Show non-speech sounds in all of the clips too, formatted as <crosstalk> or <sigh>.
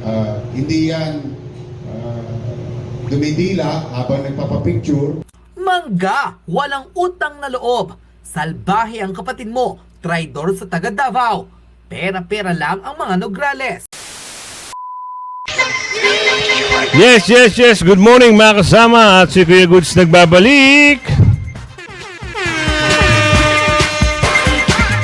Ah, hindi yan ah, dumidila habang nagpapapicture. Mangga, walang utang na loob. Salbahe ang kapatid mo, traidor sa taga Davao. Pera-pera lang ang mga Nograles. Yes, yes, yes. Good morning mga kasama at si Kuya Goods nagbabalik.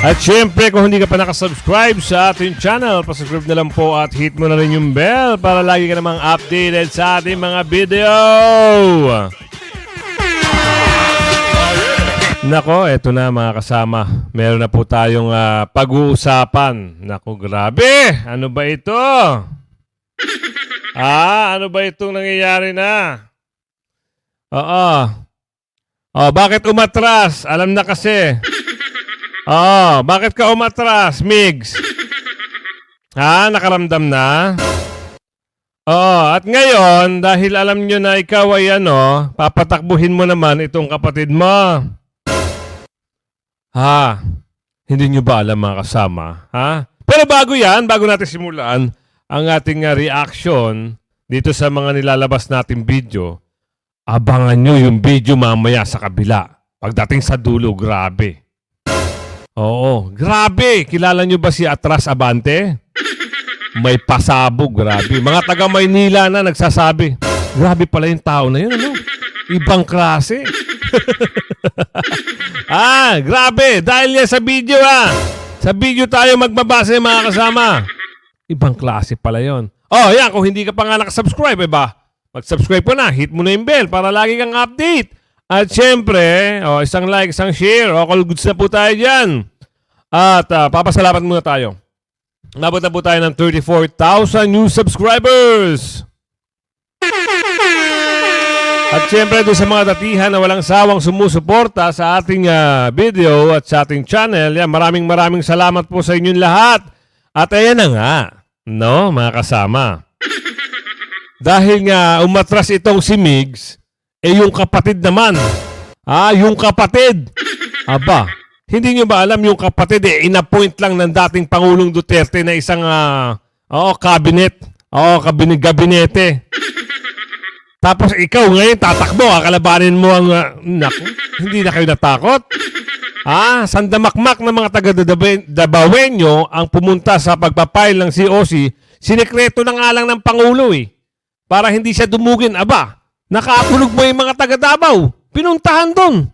At syempre, kung hindi ka pa nakasubscribe sa ating channel, pasubscribe na lang po at hit mo na rin yung bell para lagi ka namang updated sa ating mga video. Nako, eto na mga kasama. Meron na po tayong ah, pag-uusapan. Nako, grabe! Ano ba ito? Ah, ano ba itong nangyayari na? Oo. Oh, bakit umatras? Alam na kasi. Oo, bakit ka umatras, Migs? <laughs> Ha, nakaramdam na? Oo, at ngayon, dahil alam nyo na ikaw ay ano, papatakbuhin mo naman itong kapatid mo. Ha? Hindi nyo ba alam mga kasama? Ha? Pero bago yan, bago natin simulan, ang ating uh, reaction dito sa mga nilalabas nating video, abangan nyo yung video mamaya sa kabila. Pagdating sa dulo, grabe. Oo, grabe. Kilala nyo ba si Atras Abante? May pasabog, grabe. Mga taga Maynila na nagsasabi, grabe pala yung tao na yun, ano? Ibang klase. <laughs> ah, grabe. Dahil yan sa video, ah. Sa video tayo magbabase, mga kasama. Ibang klase pala yon. Oh, yan. Kung hindi ka pa nga nakasubscribe, eh ba? Mag-subscribe ka na. Hit mo na yung bell para lagi kang update. At syempre, oh, isang like, isang share. O, all goods na po tayo dyan. At ah, papasalamat muna tayo. Nabot na po tayo ng 34,000 new subscribers. At syempre doon sa mga datihan na walang sawang sumusuporta sa ating ah, video at sa ating channel, yan, maraming maraming salamat po sa inyong lahat. At ayan na nga, no, mga kasama. Dahil nga umatras itong si Migs, eh yung kapatid naman. Ah, yung kapatid. Aba, hindi nyo ba alam yung kapatid eh, inappoint lang ng dating Pangulong Duterte na isang, ah, oo, cabinet. Oo, kabinet, gabinete. Tapos ikaw ngayon tatakbo, kakalabanin mo ang... ah, naku, hindi na kayo natakot? Ah, sandamakmak ng mga taga Dabawenyo ang pumunta sa pagpapile ng COC, sinekreto na nga ng Pangulo eh. Para hindi siya dumugin. Aba, nakakulog mo yung mga taga Davao. Pinuntahan doon.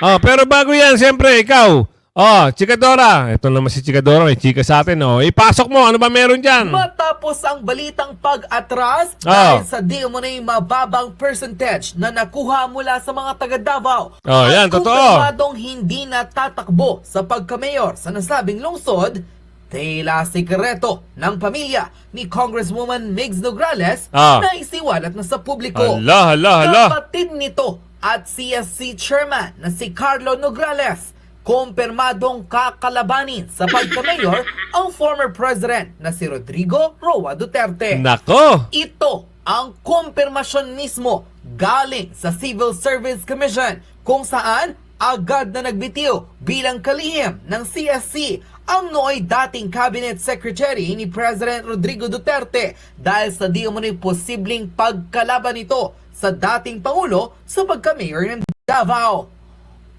Oh, pero bago yan, siyempre, ikaw. Oh, Chikadora. Ito naman si Chikadora, may chika sa atin. Oh, ipasok mo, ano ba meron dyan? Matapos ang balitang pag-atras Oh. dahil sa di mo na yung mababang percentage na nakuha mula sa mga taga Davao. Oh, At yan, totoo. kumpirmadong hindi natatakbo sa pagkamayor sa nasabing lungsod, tila sikreto ng pamilya ni Congresswoman Migs Nograles Ah. na isiwalat na sa publiko. Hala, hala, hala. Kapatid nito at CSC chairman na si Carlo Nograles kumpirmadong kakalabanin sa pagkamayor ang former president na si Rodrigo Roa Duterte. Nako. Ito ang kumpirmasyon mismo galing sa Civil Service Commission kung saan agad na nagbitiw bilang kalihim ng CSC ang nooy dating cabinet secretary ni President Rodrigo Duterte dahil sa di umano'y posibleng pagkalaban nito sa dating Pangulo sa pagka-mayor ng Davao.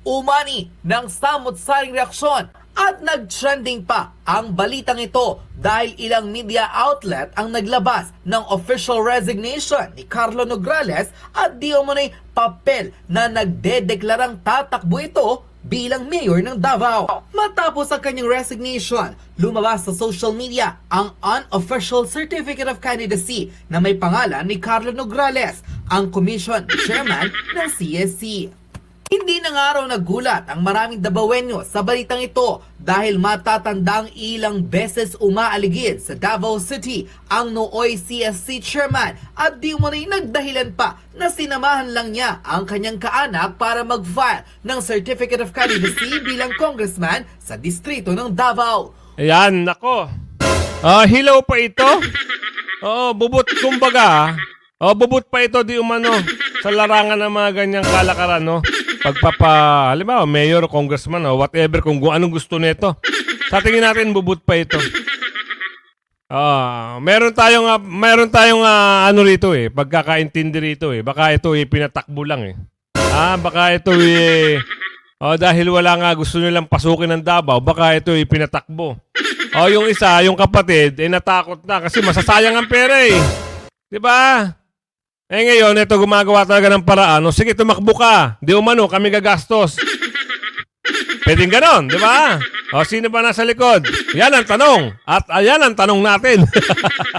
Umani ng samot-saring reaksyon at nag-trending pa ang balitang ito dahil ilang media outlet ang naglabas ng official resignation ni Carlo Nograles at di umano'y papel na nagdedeklarang tatakbo ito bilang mayor ng Davao. Matapos ang kanyang resignation, lumabas sa social media ang unofficial certificate of candidacy na may pangalan ni Carlo Nograles, ang commission chairman ng CSC. Hindi na nga raw nagulat ang maraming Dabawenyo sa balitang ito dahil matatandang ilang beses umaaligid sa Davao City ang nooy CSC chairman at di mo rin nagdahilan pa na sinamahan lang niya ang kanyang kaanak para mag-file ng Certificate of Candidacy <coughs> bilang congressman sa distrito ng Davao. Ayan, nako. Ah, hilaw pa ito? <coughs> Oo, bubot kumbaga. Oh, bubot pa ito di umano sa larangan ng mga ganyang kalakaran, no? Pagpapa, halimbawa, mayor, congressman, o whatever, kung anong gusto nito. Sa tingin natin, bubot pa ito. Ah, meron tayong ah, meron tayong ah, ano rito eh, pagkakaintindi rito eh. Baka ito eh pinatakbo lang eh. Ah, baka ito eh oh, dahil wala nga gusto nilang pasukin ng Davao, baka ito eh pinatakbo. Oh, yung isa, yung kapatid, eh natakot na kasi masasayang ang pera eh. 'Di ba? Eh ngayon, ito gumagawa talaga ng paraan. O sige, tumakbo ka. Di umano, kami gagastos. Pwedeng ganon, di ba? O sino ba nasa likod? Yan ang tanong. At ayan ang tanong natin.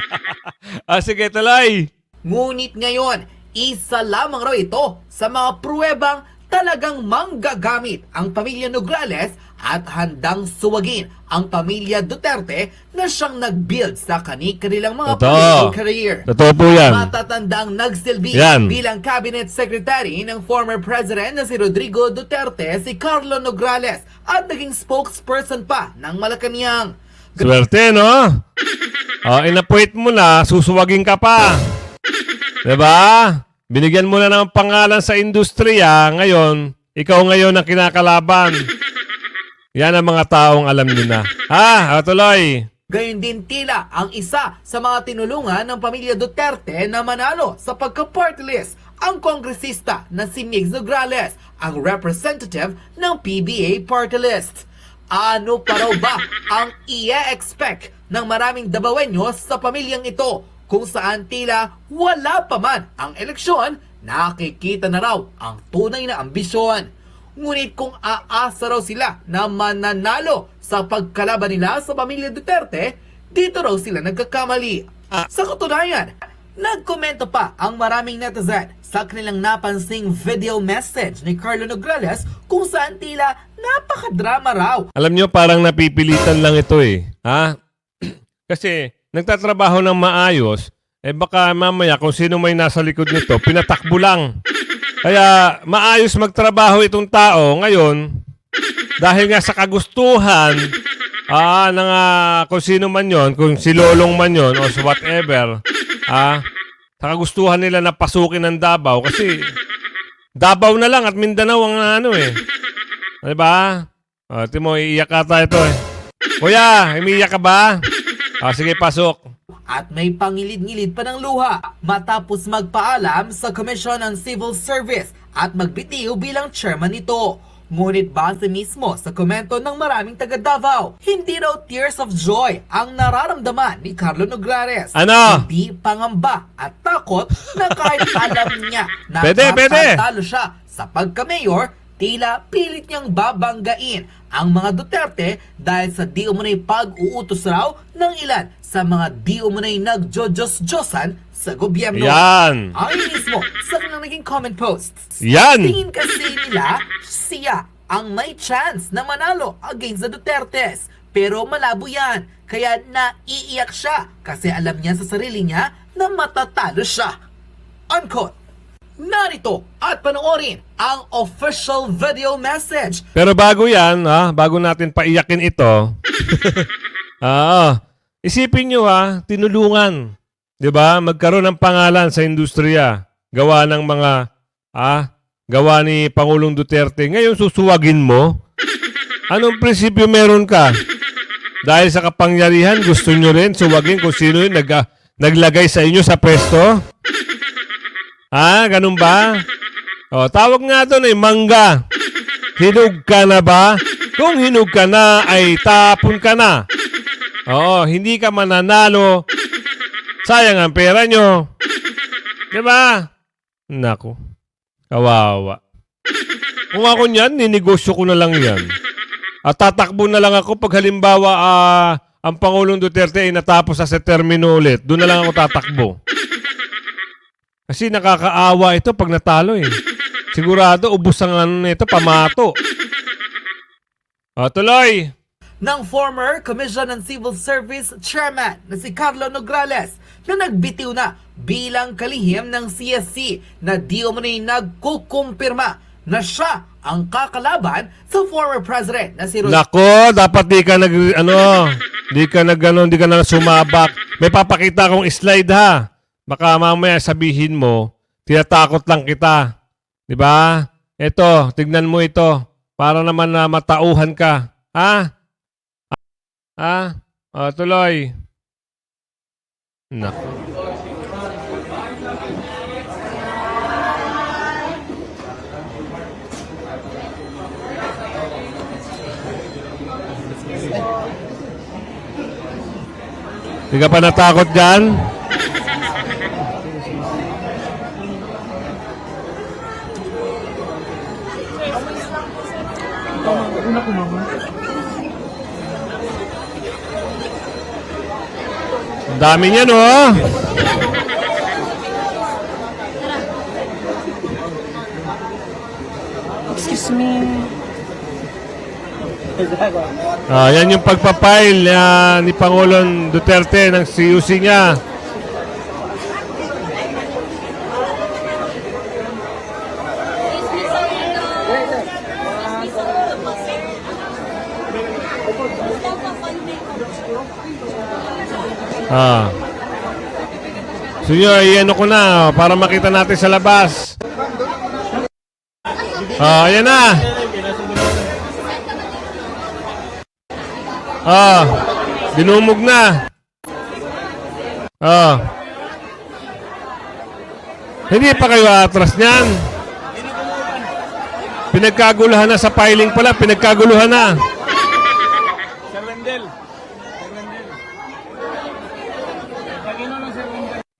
<laughs> ah, sige, tuloy. Ngunit ngayon, isa lamang raw ito sa mga pruwebang talagang manggagamit ang pamilya Nograles at handang suwagin ang pamilya Duterte na siyang nag-build sa kani-kanilang mga Totoo. political career. Totoo po yan. Matatandang nagsilbi Yan. bilang cabinet secretary ng former president na si Rodrigo Duterte si Carlo Nograles at naging spokesperson pa ng Malacanang. Swerte, no? O, inapuit mo na, susuwagin ka pa. Diba? Binigyan mo na ng pangalan sa industriya, ngayon, ikaw ngayon ang kinakalaban. Yan ang mga taong alam nyo na. Ha? O, tuloy. Gayun din tila ang isa sa mga tinulungan ng pamilya Duterte na manalo sa pagka-party list ang kongresista na si Migs Nograles, ang representative ng PBA party list. Ano pa raw ba ang i-expect ng maraming Dabawenyos sa pamilyang ito kung saan tila wala pa man ang eleksyon, nakikita na raw ang tunay na ambisyon. Ngunit kung aasa raw sila na mananalo sa pagkalaban nila sa pamilya Duterte, dito raw sila nagkakamali. Sa katunayan, nagkomento pa ang maraming netizen sa kanilang napansing video message ni Carlo Nograles kung saan tila napakadrama raw Alam nyo, parang napipilitan lang ito eh. Ha? <clears throat> Kasi nagtatrabaho ng maayos, eh baka mamaya kung sino may nasa likod nito, pinatakbo lang. Kaya maayos magtrabaho itong tao ngayon dahil nga sa kagustuhan ah, ng ah, kung sino man yon, kung si Lolong man yon o whatever, ah, sa kagustuhan nila na pasukin ng Davao kasi Davao na lang at Mindanao ang ano eh. Di ba? O, Timo, iiyak ata ito eh. Kuya, umiiyak ka ba? Ah, sige, pasok. At may pangilid-ngilid pa ng luha matapos magpaalam sa Commission on Civil Service at magbitiw bilang chairman nito. Ngunit base mismo sa komento ng maraming taga Davao, hindi raw tears of joy ang nararamdaman ni Carlo Nograles. Ano? Hindi pangamba at takot na kahit <laughs> alam niya na Pwede, pwede. siya sa pagka-mayor, tila pilit niyang babanggain ang mga Duterte dahil sa di umunay pag-uutos raw ng ilan sa mga di umunay nagjo-Diyos-Diyosan sa gobyerno. Yan. Ayon mismo sa kanilang naging comment posts. Yan. Tingin kasi nila siya ang may chance na manalo against the Dutertes. Pero malabo yan. Kaya naiiyak siya kasi alam niya sa sarili niya na matatalo siya. Unquote. Narito at panoorin ang official video message Pero bago yan, ha, bago natin paiyakin ito, <laughs> ah, isipin nyo ha, tinulungan. 'Di ba? Magkaroon ng pangalan sa industriya. Gawa ng mga, ah, gawa ni Pangulong Duterte. Ngayon susuwagin mo? Anong prinsipyo meron ka? Dahil sa kapangyarihan, gusto nyo rin suwagin kung sino yung nag, ah, naglagay sa inyo sa pwesto? <laughs> Ha? Ganun ba? O, tawag nga doon eh, mangga. Hinog ka na ba? Kung hinog ka na, ay tapon ka na. Oo, hindi ka mananalo. Sayang ang pera nyo. Di ba? Nako. Kawawa. Kung ako niyan, ninegosyo ko na lang yan. At tatakbo na lang ako pag halimbawa ah, ang Pangulong Duterte ay natapos sa termino ulit. Doon na lang ako tatakbo. Kasi nakakaawa ito pag natalo eh. Sigurado, ubus ang ano nito, pamato. O, tuloy. ng former Commission on Civil Service Chairman na si Carlo Nograles na nagbitiw na bilang kalihim ng CSC na di umano'y nagkukumpirma na siya ang kakalaban sa former president na si Rodrigo Nako, dapat di ka nag, ano, di ka nag, ano, di ka na sumabak. May papakita akong slide ha. Baka mamaya sabihin mo, tinatakot lang kita. Di ba? Ito, tignan mo ito. Para naman na matauhan ka. Ha? Ha? O, tuloy. Nako. Hindi ka pa natakot dyan? Ang dami niyan, oh. Excuse me. Ah, yan yung pagpapile ah, ni Pangulong Duterte ng CUC niya. Ah. So yun, i-ano ko na para makita natin sa labas. Ah, ayan na. Ah, dinumog na. Ah. Hindi pa kayo atras niyan. Pinagkaguluhan na sa filing pala, pinagkaguluhan na.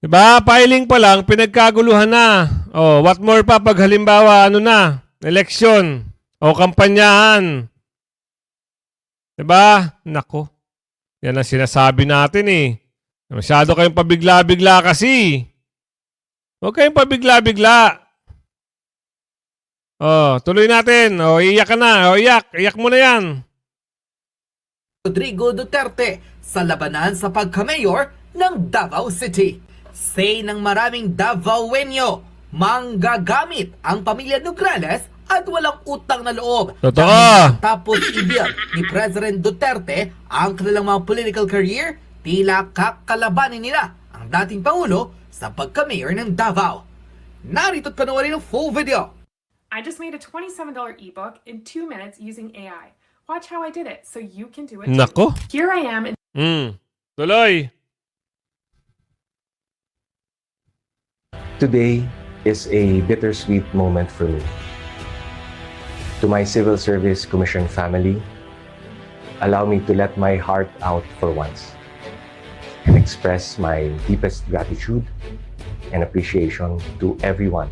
Diba? Filing pa lang, pinagkaguluhan na. Oh, what more pa pag halimbawa, ano na, election o kampanyahan. Diba? Nako. Yan ang sinasabi natin eh. Masyado kayong pabigla-bigla kasi. Huwag kayong pabigla-bigla. Oh, tuloy natin. Oh, iyak ka na. Oh, iyak. Iyak mo na yan. Rodrigo Duterte sa labanan sa pagka-mayor ng Davao City. Say ng maraming Davaoenyo, manggagamit ang pamilya Nograles at walang utang na loob. Totoo. Tapos i-build ni President Duterte ang kanilang mga political career, tila kakalabanin nila ang dating Pangulo sa pagka-mayor ng Davao. Narito't panoorin ang full video. I just made a $27 ebook in two minutes using AI. Watch how I did it so you can do it. too. Nako. Here I am in Hmm. Tuloy. Today is a bittersweet moment for me. To my Civil Service Commission family, allow me to let my heart out for once and express my deepest gratitude and appreciation to everyone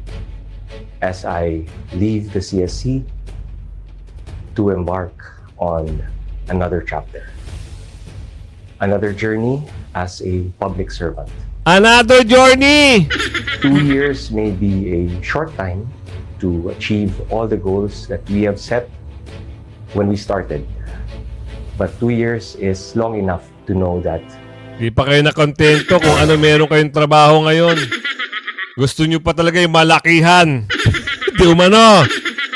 as I leave the CSC to embark on another chapter, another journey as a public servant. Another journey. Two years may be a short time to achieve all the goals that we have set when we started. But two years is long enough to know that Di pa kayo nakontento kung ano meron kayong trabaho ngayon. Gusto nyo pa talaga yung malakihan. Di umano.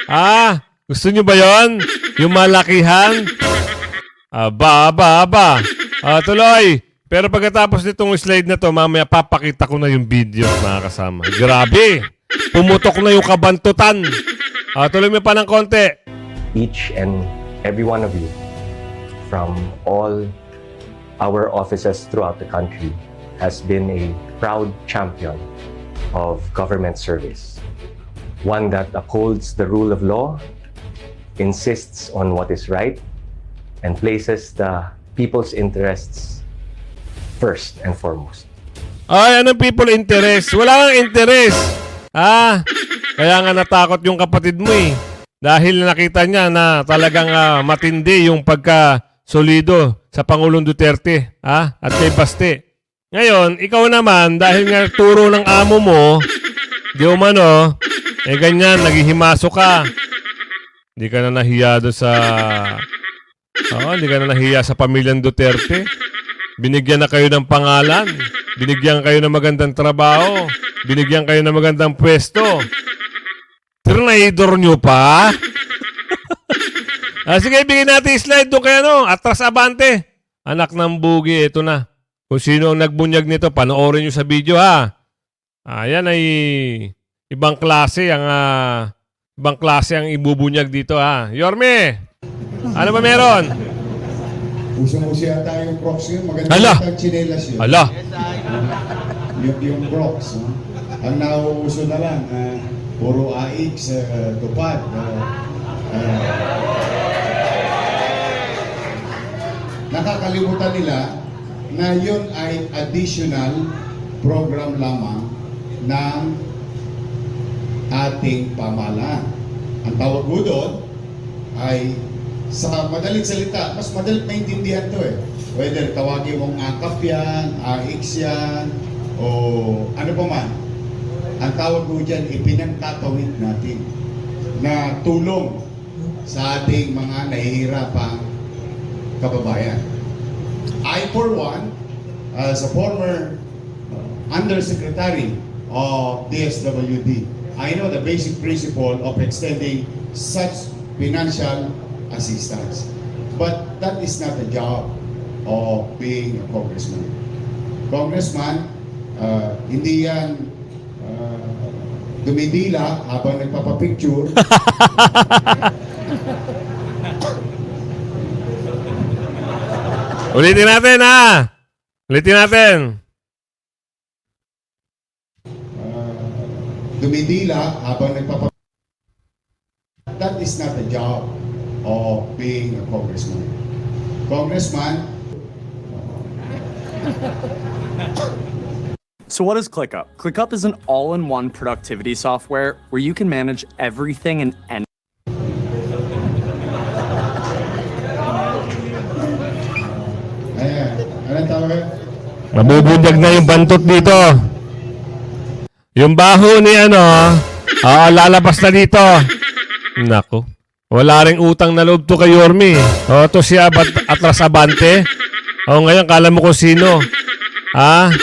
Ah, gusto nyo ba yon? Yung malakihan? Aba, aba, aba. Ah, tuloy. Pero pagkatapos nitong slide na to, mamaya papakita ko na yung video, mga kasama. Grabe. Pumutok na yung kabantutan. Ah, tuloy mo pa ng konti. each and every one of you from all our offices throughout the country has been a proud champion of government service. One that upholds the rule of law, insists on what is right, and places the people's interests first and foremost. Ay, anong people interest? Wala kang interest. Ah, kaya nga natakot yung kapatid mo eh. Dahil nakita niya na talagang ah, matindi yung pagka solido sa Pangulong Duterte ah, at kay Baste. Ngayon, ikaw naman, dahil nga turo ng amo mo, di umano, eh ganyan, naghihimaso ka. Hindi ka na nahiya doon sa... Oo, hindi ka na nahiya sa pamilyang Duterte. Binigyan na kayo ng pangalan. Binigyan kayo ng magandang trabaho. Binigyan kayo ng magandang pwesto. Trinidor nyo pa? <laughs> ah, sige, bigyan natin slide doon kaya no. Atras abante. Anak ng bugi, ito na. Kung sino ang nagbunyag nito, panoorin nyo sa video ha. Ah, yan ay ibang klase ang ah, ibang klase ang ibubunyag dito ha. Yorme, ano ba meron? Usong-uso yata yung Crocs yun. Maganda Ala! ang chinelas yun. Ala, Yung, yung Crocs. No? Ang nauuso na lang, ah, puro AX, uh, tupad. ah, ah. nakakalimutan nila na yun ay additional program lamang ng ating pamahalaan. Ang tawag ko doon ay sa madaling salita, mas madaling maintindihan to eh. Whether tawagin mong AKAP yan, AX yan, o ano pa man. Ang tawag ko dyan, ipinagtatawid natin na tulong sa ating mga nahihirapang kababayan. I, for one, as a former undersecretary of DSWD, I know the basic principle of extending such financial assistance. But that is not the job of being a congressman. Congressman, uh, hindi yan uh, dumidila habang nagpapapicture <laughs> ulitin natin ha. Ulitin natin. uh, dumidila habang nagpapa That is not the job of being a congressman. Congressman, So, what is ClickUp? ClickUp is an all in one productivity software where you can manage everything and any. ayan, anong tawag? Mabubunyag na yung bantot dito. Yung baho ni ano, ah, lalabas na dito. Nako. Wala ring utang na loob to kay Yormi. O, to siya bat- atras abante. O, ngayon, kala mo kung sino. Ha?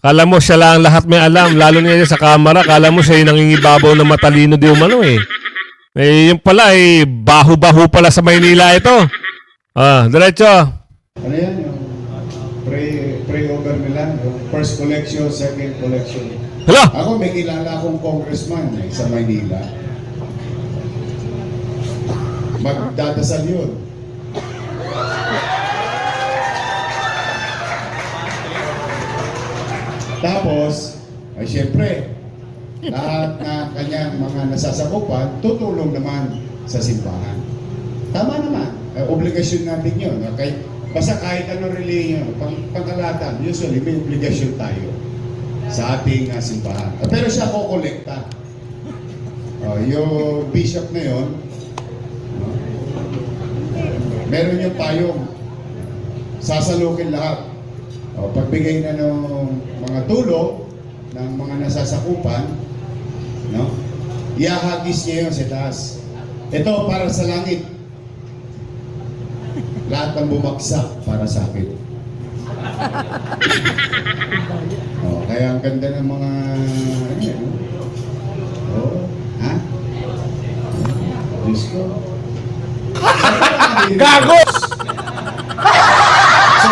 Kala mo siya lang lahat may alam. Lalo niya sa kamera, kala mo siya yung nangingibabaw na matalino di umano eh. Eh, yung pala eh, baho-baho pala sa Maynila ito. Ah, diretso. Ano yan? Yung pre, pre-over nila, first collection, second collection. Hala! Ako may kilala akong congressman eh, sa Maynila. Magdadasal yun. Tapos, ay siyempre, lahat na kanyang mga nasasakupan, tutulong naman sa simbahan. Tama naman. Eh, obligasyon natin yun. Okay? Basta kahit anong religion, pang, pangkalatan, usually may obligasyon tayo sa ating uh, simbahan. Ah, pero siya ko kolekta. Oh, yung bishop na yon? Meron yung payong. Sasalukin lahat. O, pagbigay na ng mga tulong ng mga nasasakupan, no? Iahagis niya yun sa taas. Ito para sa langit. Lahat ng bumagsak para sa akin. Oh, kaya ang ganda ng mga ano yan? Oh, ha? Diyos ko. <laughs> Gago! So,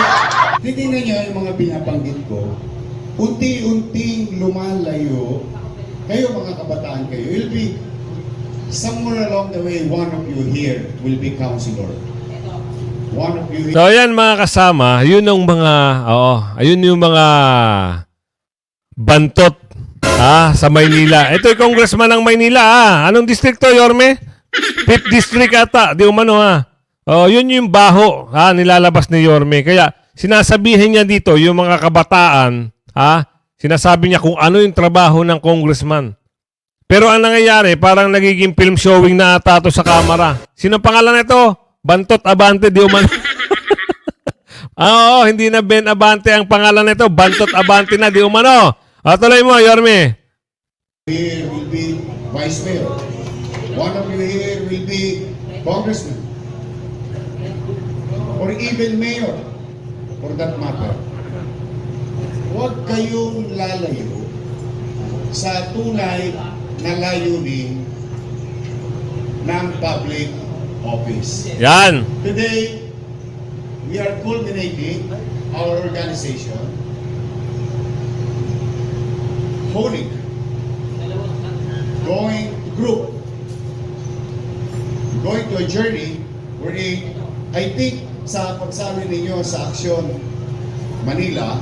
titignan niyo yung mga binabanggit ko, unti-unting lumalayo, kayo mga kabataan kayo, you'll be, somewhere along the way, one of you here will be counselor. One of you here So ayan mga kasama, yun ang mga, oo, ayun yung mga bantot ha, sa Maynila. Ito yung congressman ng Maynila ha. Anong distrito, Yorme? Fifth district ata, di umano ha. Oh, yun yung baho ha, nilalabas ni Yorme. Kaya sinasabihin niya dito yung mga kabataan, ha, sinasabi niya kung ano yung trabaho ng congressman. Pero ang nangyayari, parang nagiging film showing na ata to sa kamera. Sino pangalan nito? Bantot Abante, di umano. <laughs> Ah, Oo, hindi na Ben Abante ang pangalan nito. Bantot Abante na, di umano. Ah, tuloy mo, Yorme. here will be vice mayor. One of you here will be congressman. Or even mayor, for that matter. Huwag kayong lalayo sa tunay na layunin ng public office. Yan. Today, we are culminating our organization, honing, going to group, going to a journey wherein I think sa pagsali ninyo sa aksyon Manila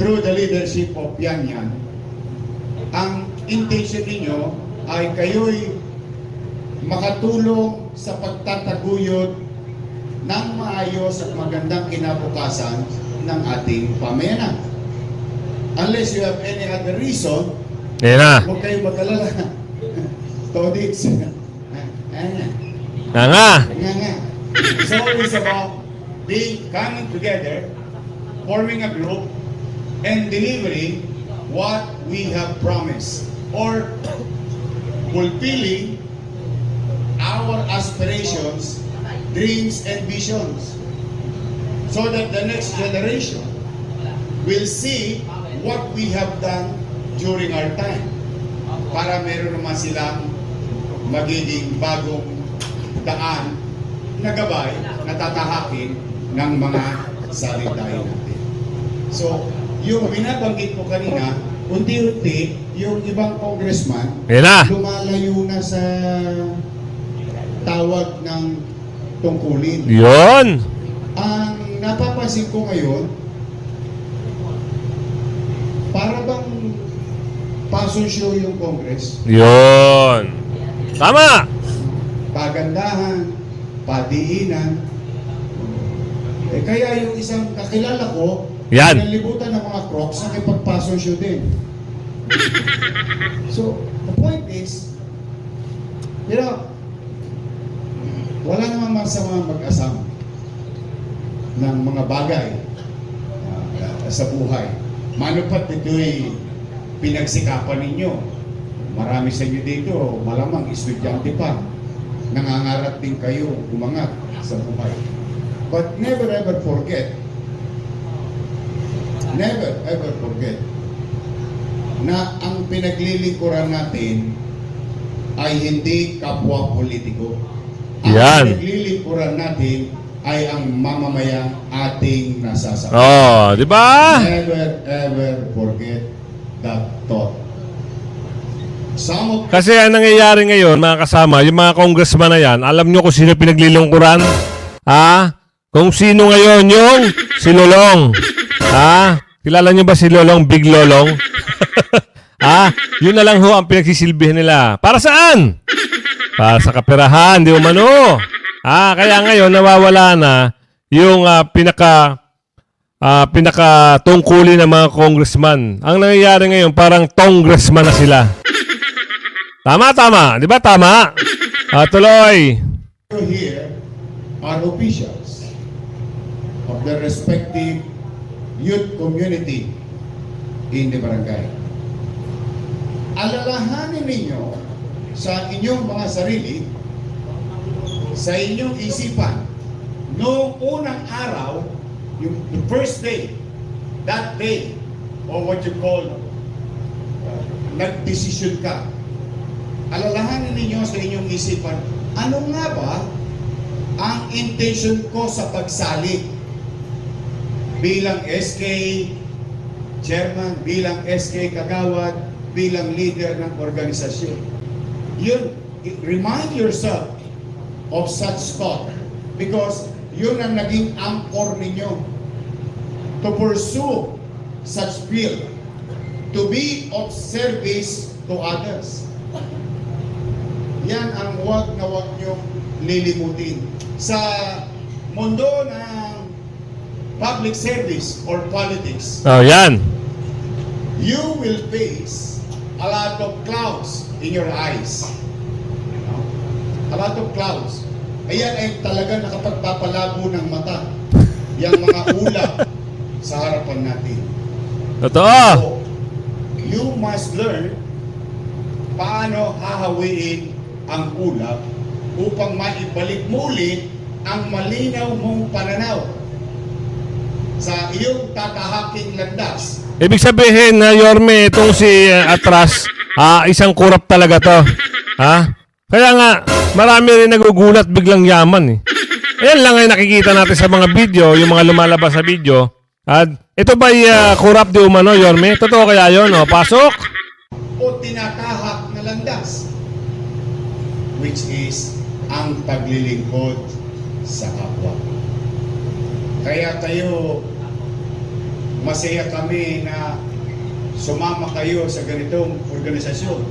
through the leadership of Yan Yan, ang intention ninyo ay kayo'y makatulong sa pagtataguyod ng maayos at magandang kinabukasan ng ating pamayanan. Unless you have any other reason, Yan na. huwag kayong mag-alala. <laughs> Todits. Ah, Na nga. nga nga. So it's about being coming together, forming a group, and delivering what we have promised or fulfilling our aspirations, dreams, and visions so that the next generation will see what we have done during our time. Para meron naman silang magiging bagong daan na gabay na tatahakin ng mga salitayin natin. So, yung binabanggit ko kanina, unti-unti, yung ibang congressman, na. lumalayo na sa tawag ng tungkulin. Yun. Ang napapansin ko ngayon, para bang passion show yung Congress, Yun. Tama. pagandahan, padiinan. Eh kaya yung isang kakilala ko, Yan. nalibutan ng mga crocs, nakipag-passion show din. so, the point is, you know, wala namang masama mag-asama ng mga bagay ah, sa buhay. Manupat ito'y pinagsikapan ninyo. Marami sa inyo dito, malamang estudyante pa. Nangangarap din kayo umangat sa buhay. But never ever forget, never ever forget na ang pinaglilingkuran natin ay hindi kapwa politiko. Ang Yan. pinaglilingkuran natin ay ang mamamayang ating nasasaktan. Oh, di ba? Never ever forget that thought. Kasi ang nangyayari ngayon, mga kasama, yung mga congressman na yan, alam nyo kung sino pinaglilingkuran? Ha? Kung sino ngayon yung si Lolong. Ha? Kilala nyo ba si Lolong, Big Lolong? <laughs> ha? Yun na lang ho ang pinagsisilbihan nila. Para saan? Para sa kaperahan, di umano. Ah, kaya ngayon nawawala na yung ah, pinaka ah, pinaka tungkulin ng mga congressman. Ang nangyayari ngayon parang congressman na sila. Tama, tama. Di ba tama? Ah, tuloy. here are officials of the respective youth community in the barangay. Alalahanin ninyo sa inyong mga sarili, sa inyong isipan, noong unang araw, yung the first day, that day, or what you call, uh, nagdesisyon ka, alalahanin ninyo sa inyong isipan, ano nga ba ang intention ko sa pagsali bilang SK chairman, bilang SK kagawad, bilang leader ng organisasyon. Yun, remind yourself of such thought because yun ang naging anchor ninyo to pursue such field, to be of service to others. Yan ang wag na wag niyong lilimutin. Sa mundo ng public service or politics, Oh, yan. you will face a lot of clouds in your eyes. No? A lot of clouds. Ayan ay talaga nakapagpapalabo ng mata. Yang mga <laughs> ulap sa harapan natin. Totoo. So, you must learn paano hahawiin ang ulap upang maibalik mo ulit ang malinaw mong pananaw sa iyong tatahaking landas. Ibig sabihin na Yorme, itong si uh, Atras, ah, isang kurap talaga to. Ha? Kaya nga, marami rin nagugulat biglang yaman eh. Ayan lang ay nakikita natin sa mga video, yung mga lumalabas sa video. At ito ba uh, kurap di umano, Yorme? Totoo kaya yun? O, pasok! o tinatahak na landas which is ang paglilingkod sa kapwa. Kaya kayo, masaya kami na sumama kayo sa ganitong organisasyon.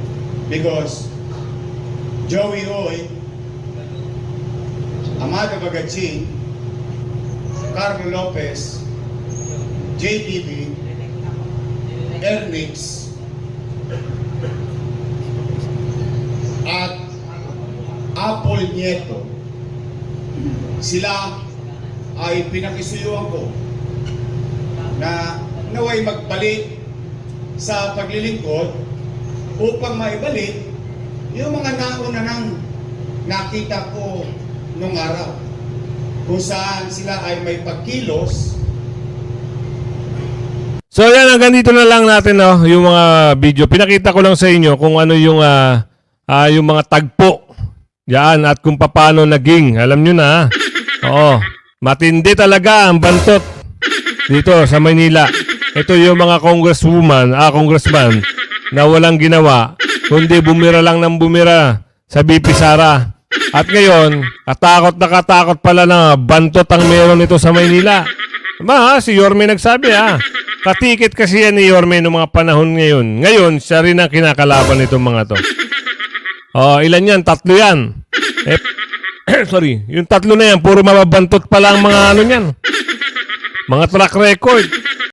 Because Joey Oy, Amado Bagachi, Carlo Lopez, JPB, Ernix, at Apple Nieto. Sila ay pinakisuyuan ko na naway magbalik sa paglilingkod upang maibalik yung mga nauna nang nakita ko nung araw kung saan sila ay may pagkilos So yan, hanggang dito na lang natin no, yung mga video. Pinakita ko lang sa inyo kung ano yung, ah, ah, yung mga tagpo. Yan, at kung paano naging. Alam nyo na. Oo. Matindi talaga ang bantot dito sa Maynila. Ito yung mga congresswoman, ah, congressman na walang ginawa, kundi bumira lang ng bumira sa BP Sara. At ngayon, katakot na katakot pala na bantot ang meron ito sa Maynila. Ma, ha, si Yorme nagsabi ha. Katikit kasi yan ni Yorme noong mga panahon ngayon. Ngayon, siya rin ang kinakalaban nitong mga to. Oh, ilan yan? Tatlo yan. Eh, <clears throat> sorry, yung tatlo na yan, puro mababantot pa lang mga ano yan. Mga track record.